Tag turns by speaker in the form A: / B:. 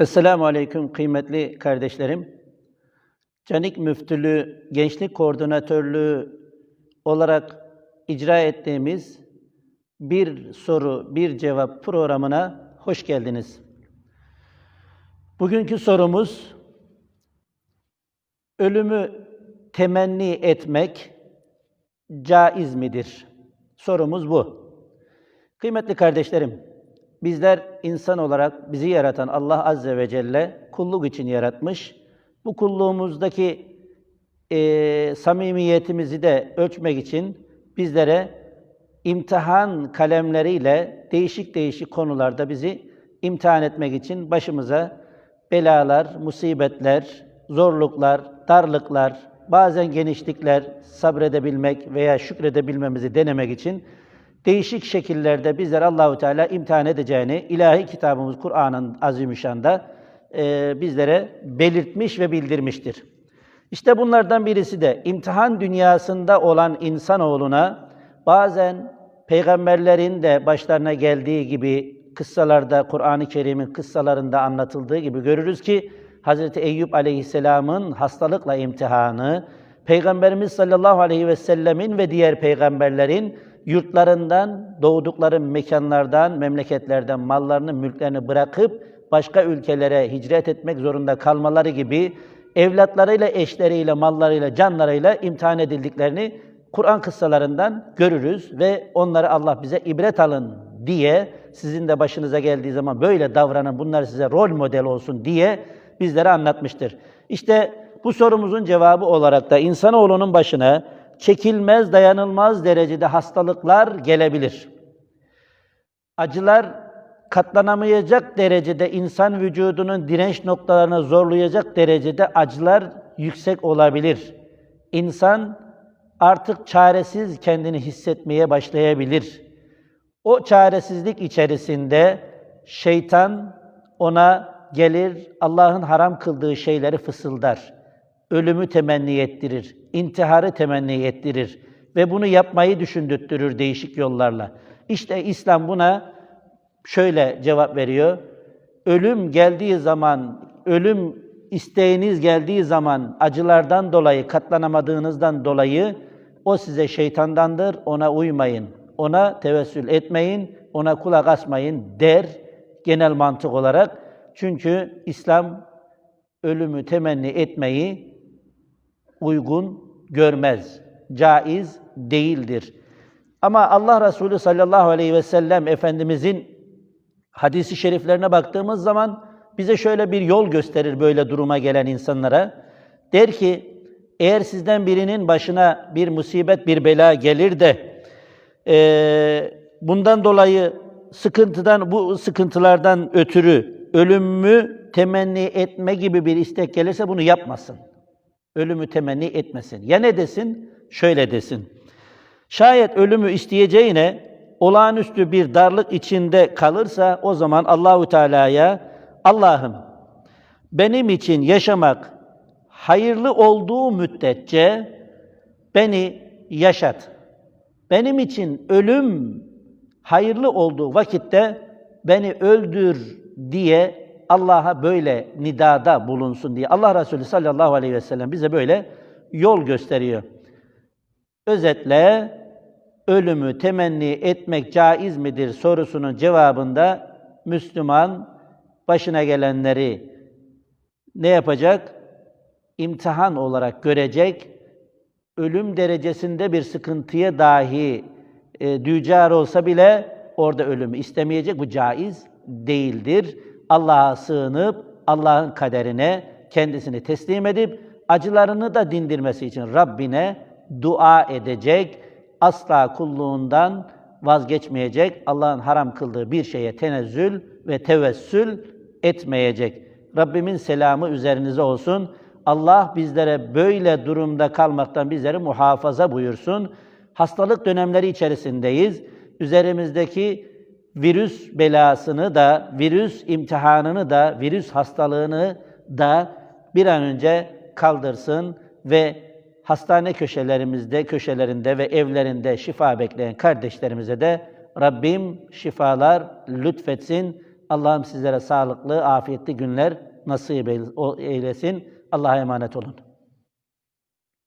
A: Esselamu Aleyküm kıymetli kardeşlerim. Canik Müftülüğü Gençlik Koordinatörlüğü olarak icra ettiğimiz bir soru, bir cevap programına hoş geldiniz. Bugünkü sorumuz, ölümü temenni etmek caiz midir? Sorumuz bu. Kıymetli kardeşlerim, bizler insan olarak bizi yaratan Allah Azze ve Celle kulluk için yaratmış. Bu kulluğumuzdaki e, samimiyetimizi de ölçmek için bizlere imtihan kalemleriyle değişik değişik konularda bizi imtihan etmek için başımıza belalar, musibetler, zorluklar, darlıklar, bazen genişlikler sabredebilmek veya şükredebilmemizi denemek için değişik şekillerde bizler Allahu Teala imtihan edeceğini ilahi kitabımız Kur'an'ın azimüşşanda e, bizlere belirtmiş ve bildirmiştir. İşte bunlardan birisi de imtihan dünyasında olan insanoğluna bazen peygamberlerin de başlarına geldiği gibi kıssalarda Kur'an-ı Kerim'in kıssalarında anlatıldığı gibi görürüz ki Hz. Eyüp Aleyhisselam'ın hastalıkla imtihanı, Peygamberimiz sallallahu aleyhi ve sellemin ve diğer peygamberlerin yurtlarından, doğdukları mekanlardan, memleketlerden mallarını, mülklerini bırakıp başka ülkelere hicret etmek zorunda kalmaları gibi evlatlarıyla, eşleriyle, mallarıyla, canlarıyla imtihan edildiklerini Kur'an kıssalarından görürüz ve onları Allah bize ibret alın diye sizin de başınıza geldiği zaman böyle davranın, bunlar size rol model olsun diye bizlere anlatmıştır. İşte bu sorumuzun cevabı olarak da insanoğlunun başına çekilmez, dayanılmaz derecede hastalıklar gelebilir. Acılar katlanamayacak derecede insan vücudunun direnç noktalarını zorlayacak derecede acılar yüksek olabilir. İnsan artık çaresiz kendini hissetmeye başlayabilir. O çaresizlik içerisinde şeytan ona gelir, Allah'ın haram kıldığı şeyleri fısıldar. Ölümü temenni ettirir, intiharı temenni ettirir ve bunu yapmayı düşündürtürür değişik yollarla. İşte İslam buna şöyle cevap veriyor. Ölüm geldiği zaman, ölüm isteğiniz geldiği zaman acılardan dolayı, katlanamadığınızdan dolayı o size şeytandandır, ona uymayın. Ona tevessül etmeyin, ona kulak asmayın der genel mantık olarak. Çünkü İslam ölümü temenni etmeyi uygun görmez. Caiz değildir. Ama Allah Resulü sallallahu aleyhi ve sellem Efendimizin hadisi şeriflerine baktığımız zaman bize şöyle bir yol gösterir böyle duruma gelen insanlara. Der ki, eğer sizden birinin başına bir musibet, bir bela gelir de e, bundan dolayı sıkıntıdan, bu sıkıntılardan ötürü ölümü temenni etme gibi bir istek gelirse bunu yapmasın. Ölümü temenni etmesin. Ya ne desin? Şöyle desin. Şayet ölümü isteyeceğine olağanüstü bir darlık içinde kalırsa o zaman Allahu Teala'ya Allah'ım benim için yaşamak hayırlı olduğu müddetçe beni yaşat. Benim için ölüm hayırlı olduğu vakitte beni öldür diye Allah'a böyle nidada bulunsun diye Allah Resulü sallallahu aleyhi ve sellem bize böyle yol gösteriyor. Özetle ölümü temenni etmek caiz midir sorusunun cevabında Müslüman başına gelenleri ne yapacak? İmtihan olarak görecek. Ölüm derecesinde bir sıkıntıya dahi e, dücar olsa bile orada ölümü istemeyecek. Bu caiz değildir. Allah'a sığınıp Allah'ın kaderine kendisini teslim edip acılarını da dindirmesi için Rabbine dua edecek. Asla kulluğundan vazgeçmeyecek. Allah'ın haram kıldığı bir şeye tenezzül ve tevessül etmeyecek. Rabbimin selamı üzerinize olsun. Allah bizlere böyle durumda kalmaktan bizleri muhafaza buyursun. Hastalık dönemleri içerisindeyiz. Üzerimizdeki virüs belasını da, virüs imtihanını da, virüs hastalığını da bir an önce kaldırsın ve hastane köşelerimizde, köşelerinde ve evlerinde şifa bekleyen kardeşlerimize de Rabbim şifalar lütfetsin. Allah'ım sizlere sağlıklı, afiyetli günler nasip eylesin. Allah'a emanet olun.